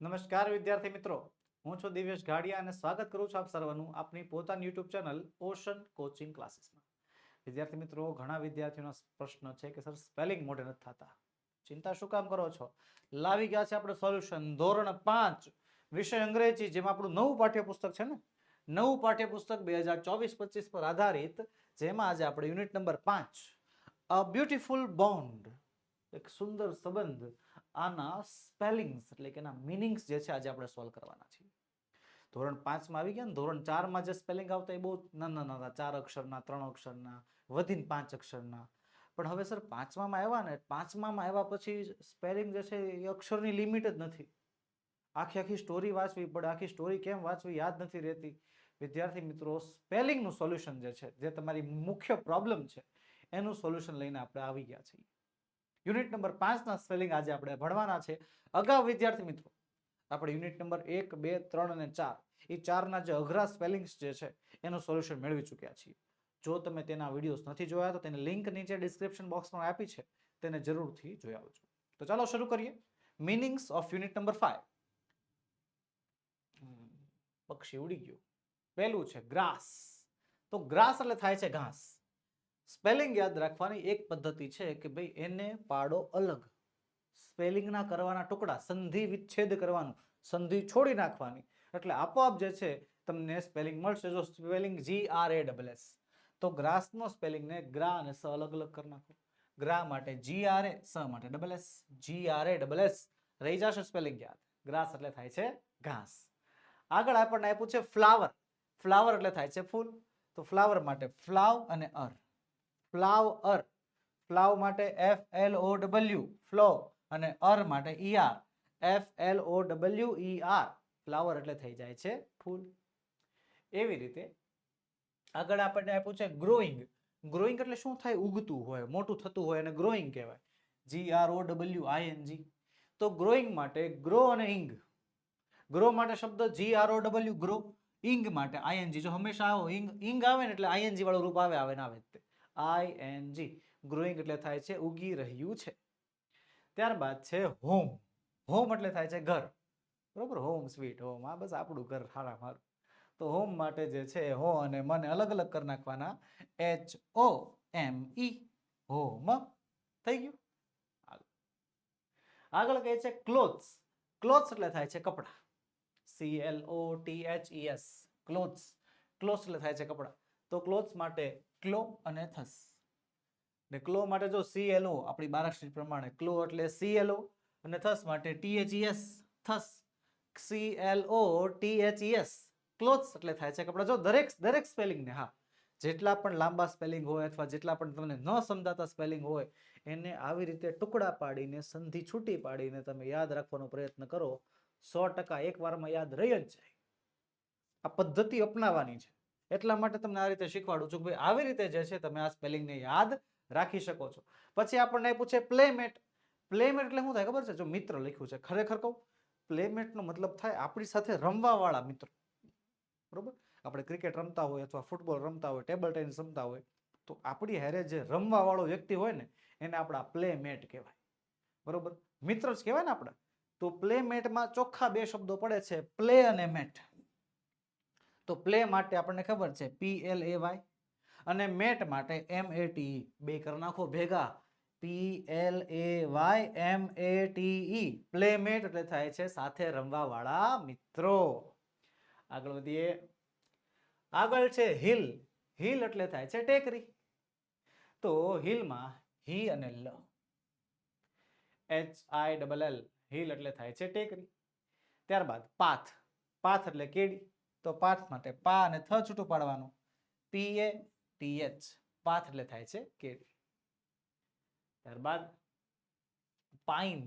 નમસ્કાર વિદ્યાર્થી મિત્રો. હું છું દિવ્યેશ ઘાડિયા અને સ્વાગત કરું છું આપ સર્વનું આપની પોતાની યુટ્યુબ ચેનલ ઓશન કોચિંગ ક્લાસીસમાં. વિદ્યાર્થી મિત્રો, ઘણા વિદ્યાર્થીઓનો પ્રશ્ન છે કે, સર, સ્પેલિંગ મોઢે નથી થતા. ચિંતા શું કામ કરો છો? લાવી ગયા છે આપણે સોલ્યુશન. ધોરણ પાંચ, વિષય અંગ્રેજી, જેમાં આપણું નવું પાઠ્યપુસ્તક છે ને? નવું પાઠ્યપુસ્તક બે હજાર ચોવીસ પચીસ પર આધારિત, જેમાં આજે આપણે યુનિટ નંબર પાંચ, અ બ્યુટીફુલ બોન્ડ એક સુંદર સંબંધ આના સ્પેલિંગ્સ એટલે કે એના મિનિંગ્સ જે છે આજે આપણે સોલ્વ કરવાના છીએ. ધોરણ પાંચમાં આવી ગયા ને ધોરણ ચારમાં જે સ્પેલિંગ આવતા એ બહુ નાના નાના ચાર અક્ષરના, ત્રણ અક્ષરના, વધીને પાંચ અક્ષરના. પણ હવે સર પાંચમામાં આવ્યા ને પાંચમામાં આવ્યા પછી સ્પેલિંગ જે છે એ અક્ષરની લિમિટ જ નથી. આખી આખી સ્ટોરી વાંચવી પડે, આખી સ્ટોરી કેમ વાંચવી યાદ નથી રહેતી. વિદ્યાર્થી મિત્રો સ્પેલિંગનું સોલ્યુશન જે છે, જે તમારી મુખ્ય પ્રોબ્લેમ છે, એનું સોલ્યુશન લઈને આપણે આવી ગયા છીએ. યુનિટ નંબર પાંચના સ્પેલિંગ આજે આપણે ભણવાના છે. અગાઉ વિદ્યાર્થી મિત્રો, આપણે યુનિટ નંબર એક, બે, ત્રણ અને ચાર, એ ચારના જે અઘરા સ્પેલિંગ્સ જે છે, એનું સોલ્યુશન મેળવી ચૂક્યા છીએ. જો તમે તેના વિડીયોઝ નથી જોયા તો તેની લિંક નીચે ડિસ્ક્રિપ્શન બોક્સમાં આપી છે, તેને જરૂરથી જોઈ આવજો. તો ચાલો શરૂ કરીએ. Meanings of unit number five પક્ષી ઉડી ગયું. પહેલું છે, ગ્રાસ. તો ગ્રાસ એટલે થાય છે ઘાસ. સ્પેલિંગ યાદ રાખવાની એક પદ્ધતિ છે કે ભાઈ એને પાડો અલગ. સ્પેલિંગના કરવાના ટુકડા, સંધિ વિચ્છેદ કરવાનું, સંધિ છોડી નાખવાની. એટલે આપોઆપ જે છે, તમને સ્પેલિંગ મળશે જો spelling G R A double S તો ગ્રાસનો સ્પેલિંગને ગ્રા અને સ અલગ અલગ કરી નાખો. ગ્રા માટે જી આર એ સ માટે double S G R A double S રહી જશે સ્પેલિંગ યાદ. ગ્રાસ એટલે થાય છે ઘાસ. આગળ આપણને આપ્યું છે ફ્લાવર. ફ્લાવર એટલે થાય છે ફૂલ. તો ફ્લાવર માટે ફ્લાવ અને અર. ફ્લાવ અર ફ્લાવ માટે F L O W flow. અને અર માટે E R F L O W E R flower એટલે થઈ જાય છે ફૂલ. એવી રીતે આગળ આપણને આપ્યું છે ગ્રોઈંગ. ગ્રોઈંગ એટલે શું થાય? ઉગતું હોય, મોટું થતું હોય અને ગ્રોઈંગ કહેવાય. G R O W I N G તો ગ્રોઈંગ માટે ગ્રો અને ઇંગ ગ્રો માટે શબ્દ G R O W grow. Ing માટે આઈએનજી જો હંમેશા આવો ઇંગ ઇંગ આવે ને એટલે આઈએનજી વાળું રૂપ આવે આવે ને આવે આઈ એન જી ગ્રોઈંગ એટલે થાય છે, ઉગી રહ્યું છે. ત્યારબાદ છે હોમ હોમ એટલે થાય છે ઘર. બરોબર? હોમ સ્વીટ હોમ આ બસ આપણું ઘર, હારા મારું. તો હોમ માટે જે છે, હો અને મને અલગ અલગ કરી નાખવાના. એચ ઓ એમ ઈ હોમ થઈ ગયું. આગળ કહે છે ક્લોથ્સ ક્લોથ્સ એટલે થાય છે કપડાં. C L O T H E S clothes clothes એટલે થાય છે કપડાં. તો ક્લોથ્સ માટે ક્લો અને થસ. ને ક્લો માટે જો સી એલ ઓ આપણી બારાક્ષરી પ્રમાણે, ક્લો એટલે સી એલ ઓ અને થસ માટે T H thus. C L O T H S clothes એટલે થાય છે કપડાં જો દરેક દરેક સ્પેલિંગને, હા, જેટલા પણ લાંબા સ્પેલિંગ હોય અથવા જેટલા પણ તમને ન સમજાતા સ્પેલિંગ હોય, એને આવી રીતે ટુકડા પાડીને, સંધિ છૂટી પાડીને તમે યાદ રાખવાનો પ્રયત્ન કરો. સો ટકા એક વારમાં યાદ રહી જ જાય. આ પદ્ધતિ અપનાવવાની છે. એટલા માટે તમને આ રીતે શીખવાડું છું કે ભાઈ આવી રીતે જે છે તમે આ સ્પેલિંગને યાદ રાખી શકો છો. પછી આપણને પૂછે પ્લેમેટ પ્લેમેટ એટલે શું થાય ખબર છે? જો મિત્ર લખ્યું છે. ખરેખર કહું પ્લેમેટનો મતલબ થાય આપણી સાથે રમવા વાળા મિત્રો. બરોબર? આપણે ક્રિકેટ રમતા હોય અથવા ફૂટબોલ રમતા હોય ટેબલ ટેનિસ રમતા હોય, તો આપણી હારે જે રમવા વાળો વ્યક્તિ હોય ને, એને આપણા પ્લેમેટ કહેવાય. બરોબર? મિત્ર જ કહેવાય ને આપણા. તો પ્લેમેટમાં ચોખ્ખા બે શબ્દો પડે છે પ્લે અને મેટ તો પ્લે માટે આપણને ખબર છે પી એલ એ વાય અને મેટ માટે એમ એ ટી બે કરી નાખો ભેગા. P L A Y M A T E playmate એટલે થાય છે સાથે રમવા વાળા મિત્રો. આગળ વધીએ. આગળ છે હિલ હિલ એટલે થાય છે ટેકરી. તો હિલમાં હી અને લ H I double L hill એટલે થાય છે ટેકરી. ત્યારબાદ પાથ. પાથ એટલે કેડી. તો પાથ માટે પા અને થ છૂટું પાડવાનું. P A T H path એટલે થાય છે કેરી ત્યારબાદ પાઇન.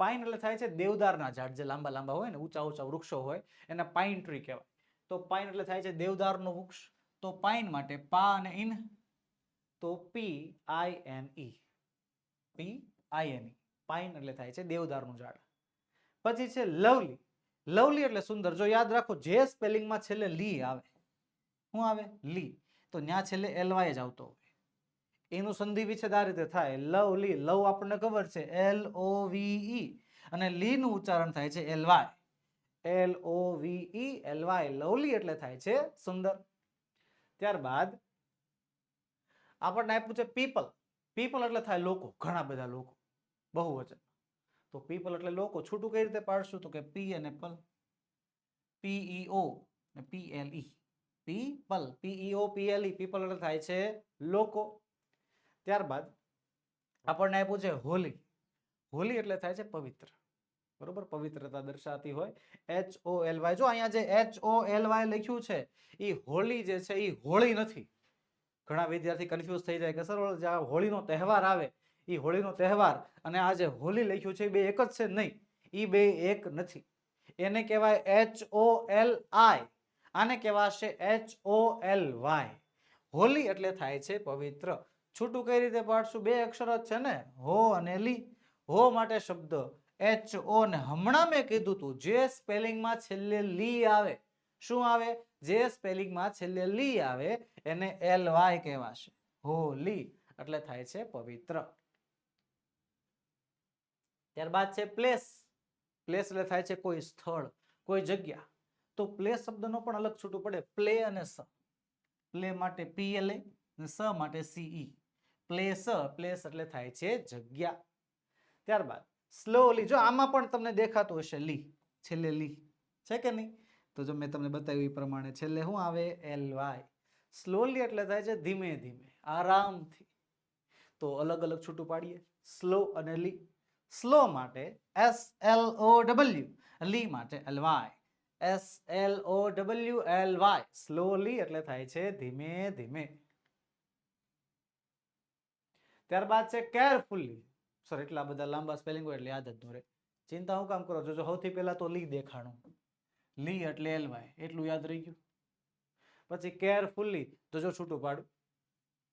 પાઇન એટલે થાય છે દેવદારના ઝાડ જે લાંબા લાંબા હોય ને, ઊંચા ઊંચા વૃક્ષો હોય, એને પાઇન ટ્રી કહેવાય. તો પાઇન એટલે થાય છે દેવદારનું વૃક્ષ. તો પાઇન માટે પા અને ઇન, તો P I N E P I N E pine એટલે થાય છે દેવદારનું ઝાડ. પછી છે લવલી. લવલી એટલે સુંદર. જો યાદ રાખો, જે સ્પેલિંગમાં છેલ્લે લી આવે શું આવે? લી. તો ત્યાં છેલ્લે એલવાય જ આવતો હોય. એનું સંધિ વિચ્છેદ આ રીતે થાય. લવલી, લવ આપણને ખબર છે. એલ ઓ વી ઈ અને લીનું ઉચ્ચારણ થાય છે L Y L O V E L Y lovely એટલે થાય છે સુંદર. ત્યારબાદ આપણને આપ્યું છે પીપલ પીપલ એટલે થાય લોકો. ઘણા બધા લોકો. બહુવચન. તો પીપલ એટલે લોકો છૂટું કઈ રીતે પાડશું? તો કે પી અને પલ. પીઈઓ ઓ ને P L E people PEO O E people એટલે થાય છે લોકો. ત્યારબાદ આપણને આપ્યું છે હોલી. હોલી એટલે થાય છે પવિત્ર. બરોબર? પવિત્રતા દર્શાવતી હોય. એચ ઓ એલ વાય જો અહીંયા જે એચ ઓ એલ વાય લખ્યું છે એ હોળી જે છે એ હોળી નથી. ઘણા વિદ્યાર્થી કન્ફ્યુઝ થઈ જાય કે સર જે આ હોળીનો તહેવાર આવે એ હોળીનો તહેવાર અને આ જે હોલી લખ્યું છે એ બે એક જ છે નહીં? એ બે એક નથી. એને કહેવાય એચ ઓ એલ આઈ આને કહેવાશે H O L Y holy એટલે થાય છે પવિત્ર. છૂટું કઈ રીતે પાડશું? બે અક્ષર જ છે ને? હો અને લી. હો માટે શબ્દ. એચ ઓ ને હમણાં મેં કીધું તું, જે સ્પેલિંગમાં છેલ્લે લી આવે. શું આવે? જે સ્પેલિંગમાં છેલ્લે લી આવે, એને એલ વાય કહેવાશે. હોલી એટલે થાય છે પવિત્ર. ત્યારબાદ છે પ્લેસ પ્લેસ એટલે થાય છે કોઈ સ્થળ, કોઈ જગ્યા. તો પ્લેસ શબ્દનો પણ અલગ છૂટું પડે. પ્લે અને સ. પ્લે માટે પીએલએ અને સ માટે સીઈ પ્લેસ પ્લેસ એટલે થાય છે જગ્યા. ત્યારબાદ સ્લોલી જો આમાં પણ તમને દેખાતું હશે, લી. છેલ્લે લી. છે કે નહીં? તો જો મેં તમને બતાવ્યું એ પ્રમાણે છેલ્લે શું આવે? એલ વાય સ્લોલી એટલે થાય છે ધીમે ધીમે. આરામથી. તો અલગ અલગ છૂટું પાડીએ. સ્લો અને લી. સ્લો માટે S L O W ly માટે L Y S L O W L Y slowly એટલે થાય છે ધીમે ધીમે. ત્યારબાદ છે કેરફુલી સર એટલા બધા લાંબા સ્પેલિંગ હોય એટલે યાદ જ રહે. ચિંતા હું કામ કરો? જોજો, સૌથી પહેલા તો લી દેખાણું. લી એટલે એલ વાય એટલું યાદ રહી ગયું? પછી કેરફુલ્લી તો જો છૂટું પાડું.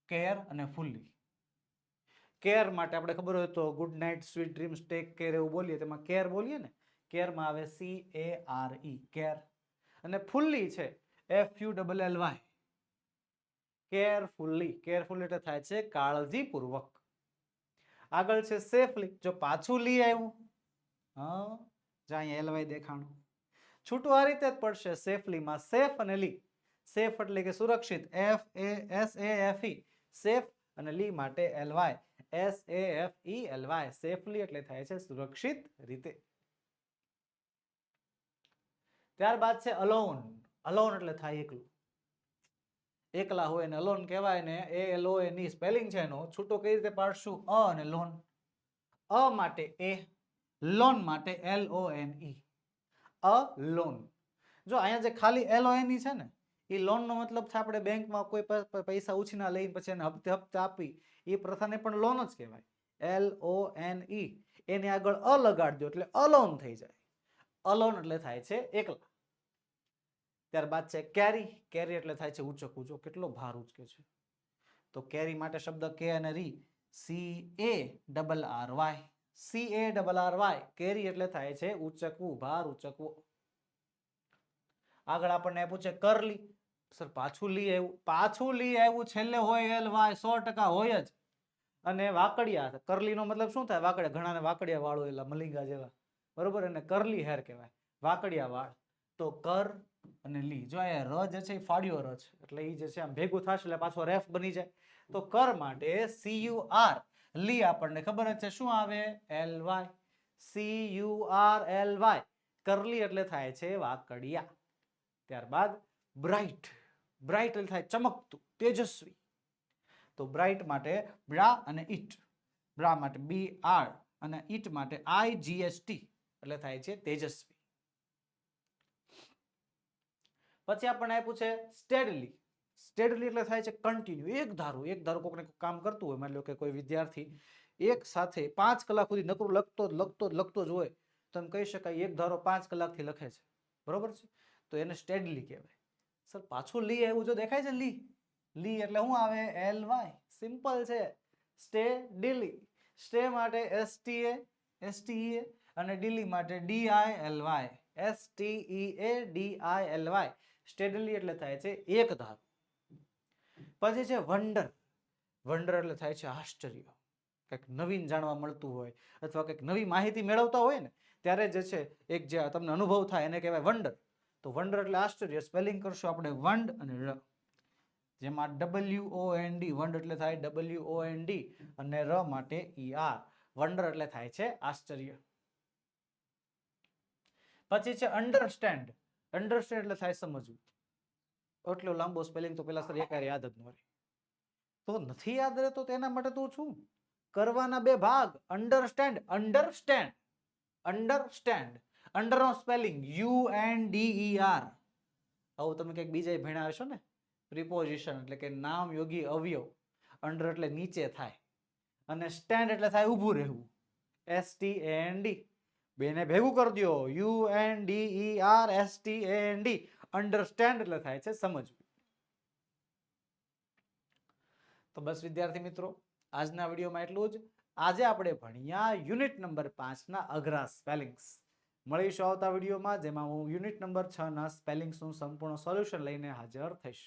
કેર અને ફુલ્લી કેર માટે આપણે ખબર હોય તો good night sweet dreams take care એવું બોલીએ. તેમાં કેર બોલીએ ને કેરમાં આવે C A R E care અને ફૂલ્લી છે F U double L Y carefully carefully એટલે થાય છે કાળજીપૂર્વક. આગળ છે સેફલી જો પાછું લી આવ્યું, હા જ્યાં એલ વાય દેખાણું. છૂટું આ રીતે જ પડશે સેફલીમાં સેફ અને લી. સેફ એટલે કે સુરક્ષિત F A S A F E safe અને લી માટે L Y S A F E L Y safely એટલે થાય છે સુરક્ષિત રીતે. ત્યારબાદ છે અલોન અલોન એટલે થાય એકલું. એકલા હોય ને અલોન કહેવાય ને એ એલ ઓ એની સ્પેલિંગ છે એનો. છૂટો કઈ રીતે પાડશું? અ અને લોન અ માટે એ લોન માટે L O N E a lone જો અહીંયા જે ખાલી એલ ઓ એન ઈ છે ને, એ લોનનો મતલબ છે આપણે બેંકમાં કોઈ પૈસા ઉછીના લઈને પછી એને હપ્તે હપ્તે આપી. એ પ્રથાને પણ લોન જ કહેવાય. એલ ઓ એન ઈ એની આગળ અ લગાડ એટલે અલોન થઈ જાય. અલોન એટલે થાય છે એકલા. ત્યારબાદ છે કેરી. કેરી એટલે થાય છે ઊંચો જો કેટલો ભાર ઉચકે છે? તો કેરી માટે શબ્દ કે અને રી. C A double R Y C A double R Y carry એટલે થાય છે ઉચકવું, ભાર ઉચકવો. આગળ આપણને પૂછે કરલી. સર, પાછું લી આવ્યું પાછું લી આવ્યું છેલ્લે હોય એલ વાય સો ટકા હોય જ. અને વાકડિયા, કરલીનો મતલબ શું થાય? વાકડિયા, ઘણાને વાકડિયા વાળો એલા મલિંગા જેવા. બરોબર? અને કરલી હેર કહેવાય. વાકડિયા વાળ. તો કર અને લી. જો આ ર જે છે એ ફાડ્યો ર છે. એટલે એ જે છે આમ ભેગું થશે એટલે પાછો રેફ બની જાય. તો કર માટે સી યુ આર લી આપણને ખબર જ છે શું આવે? L Y C U R L Y curly એટલે થાય છે વાકડિયા. ત્યારબાદ બ્રાઇટ. બ્રાઇટ એટલે થાય, ચમકતું, તેજસ્વી. તો બ્રાઇટ માટે બ્રા અને ઇટ બ્રા માટે બી આર અને ઇટ માટે આઈ જીએસટી એટલે થાય છે તેજસ્વી. પછી આપણને આપ્યું છે સ્ટેડલી. સ્ટેડલી એટલે થાય છે કન્ટિન્યુ એક ધારું એક ધારું કોક કામ કરતું હોય, માની લો કે કોઈ વિદ્યાર્થી એક સાથે પાંચ કલાક સુધી નકરું લખતો લખતો લખતો જ હોય, તો એમ કહી શકાય એક ધારો પાંચ કલાકથી લખે છે. બરોબર છે? તો એને સ્ટેડલી કહેવાય. સર, પાછું લી આવ્યું જો દેખાય છે, લી. લી એટલે શું આવે? એલ વાય સિમ્પલ છે. સ્ટે ડીલી સ્ટે માટે S T A S T A અને ડીલી માટે D I L Y S T E A D I L Y steadily એટલે થાય છે એક ધાર. પછી છે વંડર વંડર એટલે થાય છે આશ્ચર્ય. કંઈક નવીન જાણવા મળતું હોય અથવા કંઈક નવી માહિતી મેળવતા હોય ને, ત્યારે જે છે, એક જે તમને અનુભવ થાય એને કહેવાય વંડર તો વંડર એટલે આશ્ચર્ય સ્પેલિંગ કરશું આપણે વંડ અને ર જેમાં ડબલ્યુ ઓ એન ડી વંડ એટલે થાય ડબલ્યુ ઓ એન ડી અને ર માટે ઈ આર વંડર એટલે થાય છે આશ્ચર્ય. પછી છે અન્ડરસ્ટેન્ડ અન્ડરસ્ટેન્ડ એટલે થાય સમજવું. એટલો લાંબો સ્પેલિંગ તો પેલા સર એકારે યાદ જ ન રહે તો નથી યાદ રહેતો તેના માટે તું છું? કરવાના બે ભાગ. Understand understand understand અંડરનો spelling U N D E R આવું તમે કંઈક બીજા ભણ્યા હશો ને? પ્રિપોઝિશન એટલે કે નામ, યોગી, અવયવ. અંડર એટલે નીચે થાય. અને સ્ટેન્ડ એટલે થાય ઊભું રહેવું. એસ ટી એન ડી બેને ભેગું કરી દો U N D E R S T N D understand એટલે થાય છે સમજવું. તો બસ વિદ્યાર્થી મિત્રો, આજના વિડીયોમાં એટલું જ. આજે આપણે ભણ્યા યુનિટ નંબર પાંચના અઘરા સ્પેલિંગ્સ મળીશું આવતા વિડીયોમાં, જેમાં હું યુનિટ નંબર છના સ્પેલિંગ્સનું સંપૂર્ણ સોલ્યુશન લઈને હાજર થઈશ.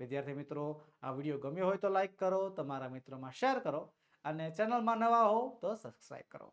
વિદ્યાર્થી મિત્રો, આ વીડિયો ગમ્યો હોય તો લાઇક કરો, તમારા મિત્રોમાં શેર કરો, અને ચેનલમાં નવા હો તો સબસ્ક્રાઈબ કરો.